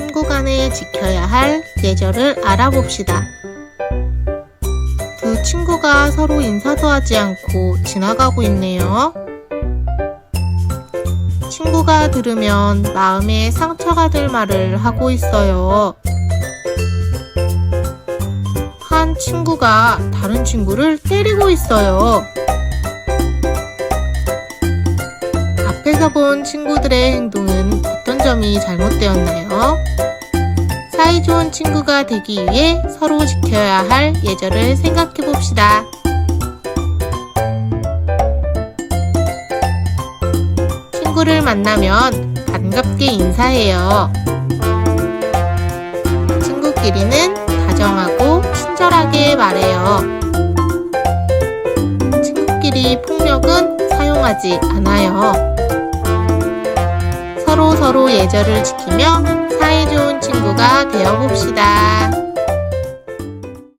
친구 간에 지켜야 할 예절을 알아봅시다. 두 친구가 서로 인사도 하지 않고 지나가고 있네요. 친구가 들으면 마음에 상처가 될 말을 하고 있어요. 한 친구가 다른 친구를 때리고 있어요. 앞에서 본 친구들의 행동은 점이 잘못되었나요? 사이좋은 친구가 되기 위해 서로 지켜야 할 예절을 생각해 봅시다. 친구를 만나면 반갑게 인사해요. 친구끼리는 다정하고 친절하게 말해요. 친구끼리 폭력은 사용하지 않아요. 서로 예절을 지키며 사이좋은 친구가 되어 봅시다.